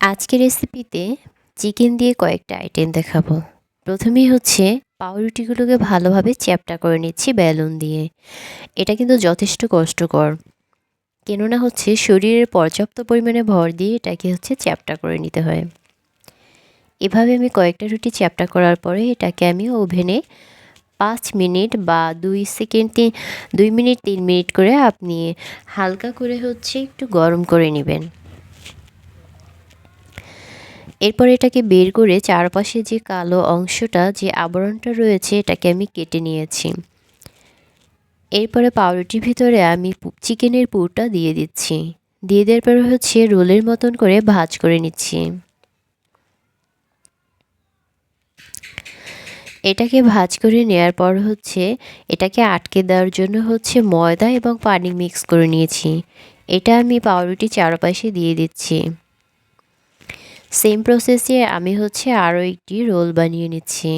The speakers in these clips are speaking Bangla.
আজকের রেসিপিতে চিকেন দিয়ে কয়েকটা আইটেম দেখাবো। প্রথমেই হচ্ছে পাউরুটিগুলোকে ভালোভাবে চ্যাপটা করে নিচ্ছি বেলুন দিয়ে। এটা কিন্তু যথেষ্ট কষ্টকর। কেননা হচ্ছে শরীরের পর্যাপ্ত পরিমাণে ভর দিয়ে এটাকে হচ্ছে চ্যাপটা করে নিতে হয়। এভাবে আমি কয়েকটা রুটি চ্যাপটা করার পরে এটাকে আমি ওভেনে পাঁচ মিনিট বা দুই সেকেন্ড তিন, দুই মিনিট, তিন মিনিট করে আপনি হালকা করে হচ্ছে একটু গরম করে নেবেন। এরপর এটাকে বের করে চারপাশে যে কালো অংশটা, যে আবরণটা রয়েছে, এটাকে আমি কেটে নিয়েছি। এরপরে পাউরুটির ভিতরে আমি চিকেনের পুরটা দিয়ে দিচ্ছি। দিয়ে দেওয়ার পরে হচ্ছে রোলের মতন করে ভাজ করে নিচ্ছি। এটাকে ভাজ করে নেওয়ার পর হচ্ছে এটাকে আটকে দেওয়ার জন্য হচ্ছে ময়দা এবং পানি মিক্স করে নিয়েছি। এটা আমি পাউরুটি চারপাশে দিয়ে দিচ্ছি। সেম প্রসেসে আমি হচ্ছে আরও একটি রোল বানিয়ে নিচ্ছি।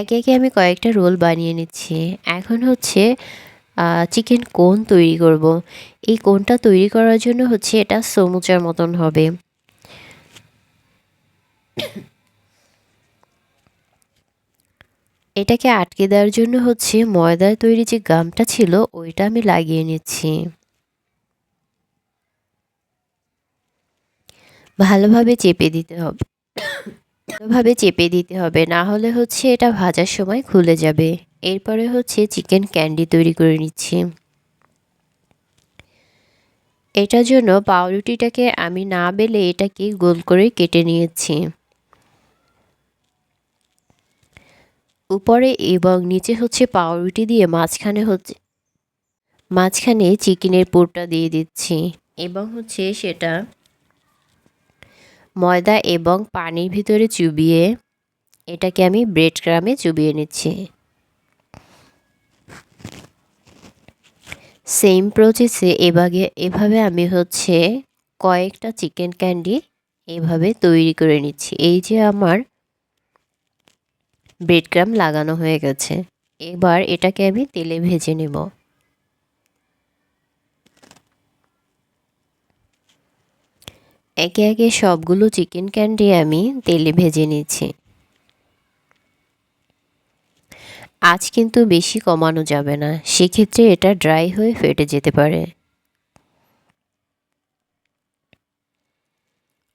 একে একে আমি কয়েকটা রোল বানিয়ে নিচ্ছি। এখন হচ্ছে চিকেন কোন তৈরি করব। এই কোনটা তৈরি করার জন্য হচ্ছে এটা সমুচার মতন হবে। এটাকে আটকে দেওয়ার জন্য হচ্ছে ময়দার তৈরি যে গামটা ছিল, ওইটা আমি লাগিয়ে নিচ্ছি। ভালোভাবে চেপে দিতে হবে। ভালোভাবে চেপে দিতে হবে। না হলে হচ্ছে এটা ভাজার সময় খুলে যাবে। এরপরে হচ্ছে চিকেন ক্যান্ডি তৈরি করে নিচ্ছি। এটার জন্য পাউরুটিটাকে আমি না বেলে এটাকে গোল করে কেটে নিয়েছি। উপরে এবং নিচে হচ্ছে পাউরুটি দিয়ে মাঝখানে হচ্ছে, মাঝখানে চিকেনের পুরটা দিয়ে দিচ্ছি। এবং হচ্ছে সেটা ময়দা এবং পানির ভিতরে চুবিয়ে এটাকে আমি ব্রেড ক্রামে চুবিয়ে নিচ্ছি। সেম প্রসেসে এভাবে এভাবে আমি হচ্ছে কয়েকটা চিকেন ক্যান্ডি এভাবে তৈরি করে নিচ্ছি। এই যে আমার ব্রেড ক্রাম লাগানো হয়ে গেছে। এবার এটাকে আমি তেলে ভেজে নেব। একে একে সবগুলো চিকেন ক্যান্ডি আমি তেলে ভেজে নিচ্ছি। আজ কিন্তু বেশি কমানো যাবে না, সেক্ষেত্রে এটা ড্রাই হয়ে ফেটে যেতে পারে।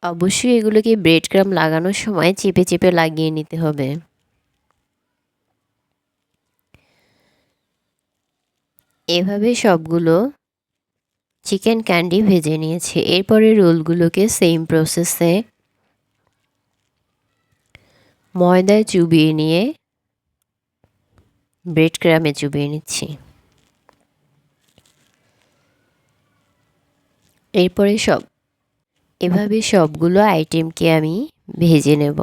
অবশ্যই এগুলোকে ব্রেড ক্রাম লাগানোর সময় চেপে চেপে লাগিয়ে নিতে হবে। এভাবে সবগুলো চিকেন ক্যান্ডি ভেজে নিয়েছি। এরপরে রোলগুলোকে সেম প্রসেসে ময়দায় চুবিয়ে নিয়ে ব্রেড ক্রামে চুবিয়ে নিচ্ছি। এরপরে সব, এভাবে সবগুলো আইটেমকে আমি ভেজে নেব।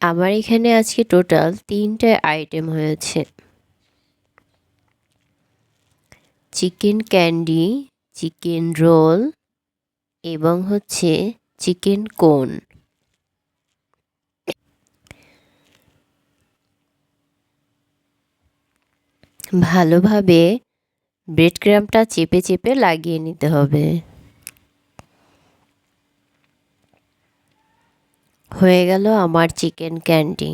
আমার এখানে আজকে টোটাল তিনটে আইটেম হয়েছে। চিকেন ক্যান্ডি, চিকেন রোল এবং হচ্ছে চিকেন কোন। ভালোভাবে ব্রেড ক্রামটা চেপে চেপে লাগিয়ে নিতে হবে। হয়ে গেল আমার চিকেন ক্যান্ডি।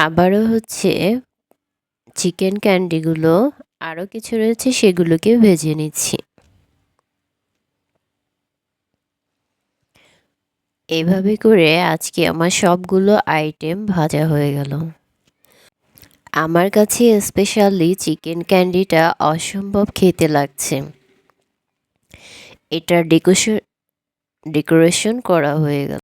আবারও হচ্ছে চিকেন ক্যান্ডিগুলো আরও কিছু রয়েছে সেগুলোকে ভেজে নিচ্ছি। এভাবে করে আজকে আমার সবগুলো আইটেম ভাজা হয়ে গেল। আমার কাছে স্পেশালি চিকেন ক্যান্ডিটা অসম্ভব খেতে লাগছে। এটা ডেকোরেশন ডেকোরেশন করা হয়ে গেল।